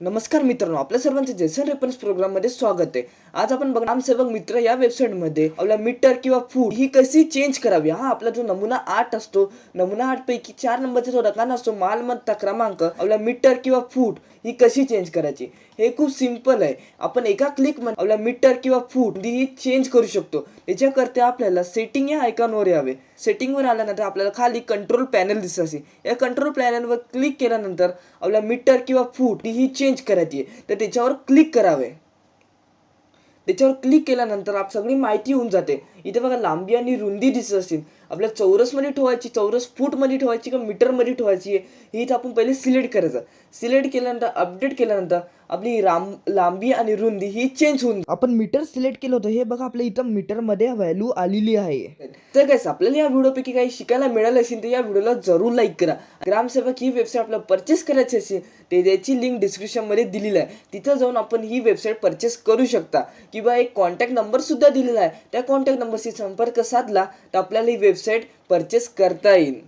नमस्कार मित्रांनो आपल्या सर्वांचे जेसन रेफरन्स प्रोग्राममध्ये स्वागत आहे. आज आपण बघ ग्रामसेवक मित्र या वेबसाईटमध्ये आपला मीटर किंवा फूड ही कशी चेंज करावी? हा आपला जो नमुना आठ असतो नमुना आठ पैकी चार नंबरचा जो रकाना असतो मालमत्ता क्रमांक आपला मीटर किंवा फूट ही कशी चेंज करायची? हे खूप सिंपल आहे. आपण एका क्लिकमध्ये आपला मीटर किंवा फूट ही चेंज करू शकतो. याच्याकरता आपल्याला सेटिंग या आयकॉनवर यावे. सेटिंग वर आल्यानंतर आपल्याला खाली कंट्रोल पॅनल दिसत या कंट्रोल पॅनलवर क्लिक केल्यानंतर आपला मीटर किंवा फूट ही चेंज करायची आहे. तर क्लिक करावे. त्याच्यावर क्लिक केल्यानंतर आप सगळी माहिती होऊन जाते. इथे बघा, लांबी रुंदी दिसत असेल आपल्या चौरस मध्ये ठेवायची, चौरस फूट मध्ये ठेवायची मीटर मध्ये ठेवायची आहे, ही इथं आपण पहिले सिलेक्ट करायचं. सिलेक्ट केल्यानंतर अपडेट केल्यानंतर आपली राम लांबी आणि रुंदी ही चेंज होऊन आपण मीटर सिलेक्ट केलं होतं. हे बघा आपल्या इथं मीटर मध्ये व्हॅल्यू आलेली आहे. तर काय आपल्याला या व्हिडिओपैकी काही शिकायला मिळालं असेल तर या व्हिडिओला ज़रूर लाईक करा. ग्रामसेवक ही वेबसाईट आपल्याला परचेस करायची असेल ते त्याची लिंक डिस्क्रिप्शन मध्ये दिलेली आहे. तिथं जाऊन आपण ही वेबसाईट परचेस करू शकता. किंवा एक कॉन्टॅक्ट नंबर सुद्धा दिलेला आहे. त्या कॉन्टॅक्ट नंबरशी संपर्क साधला तर आपल्याला ही वेबसाईट परचेस करता येईल.